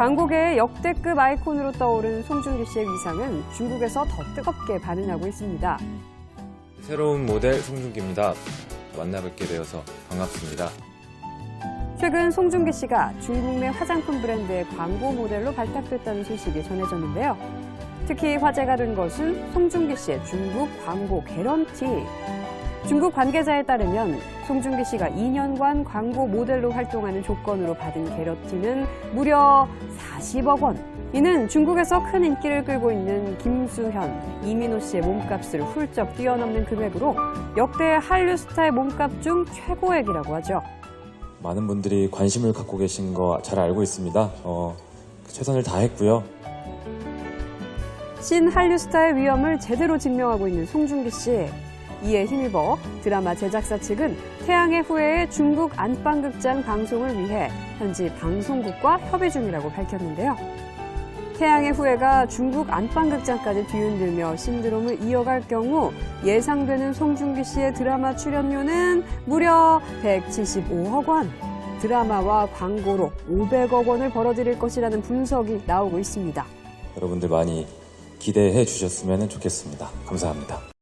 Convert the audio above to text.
광고계의 역대급 아이콘으로 떠오른 송중기 씨의 위상은 중국에서 더 뜨겁게 반응하고 있습니다. 새로운 모델 송중기입니다. 만나 뵙게 되어서 반갑습니다. 최근 송중기 씨가 중국 내 화장품 브랜드의 광고 모델로 발탁됐다는 소식이 전해졌는데요. 특히 화제가 된 것은 송중기 씨의 중국 광고 개런티. 중국 관계자에 따르면 송중기 씨가 2년간 광고 모델로 활동하는 조건으로 받은 개런티는 무려 40억 원. 이는 중국에서 큰 인기를 끌고 있는 김수현, 이민호 씨의 몸값을 훌쩍 뛰어넘는 금액으로 역대 한류 스타의 몸값 중 최고액이라고 하죠. 많은 분들이 관심을 갖고 계신 거 잘 알고 있습니다. 어, 최선을 다했고요. 신 한류 스타의 위엄을 제대로 증명하고 있는 송중기 씨. 이에 힘입어 드라마 제작사 측은 태양의 후예의 중국 안방극장 방송을 위해 현지 방송국과 협의 중이라고 밝혔는데요. 태양의 후예가 중국 안방극장까지 뒤흔들며 신드롬을 이어갈 경우 예상되는 송중기 씨의 드라마 출연료는 무려 175억 원. 드라마와 광고로 500억 원을 벌어들일 것이라는 분석이 나오고 있습니다. 여러분들 많이 기대해 주셨으면 좋겠습니다. 감사합니다.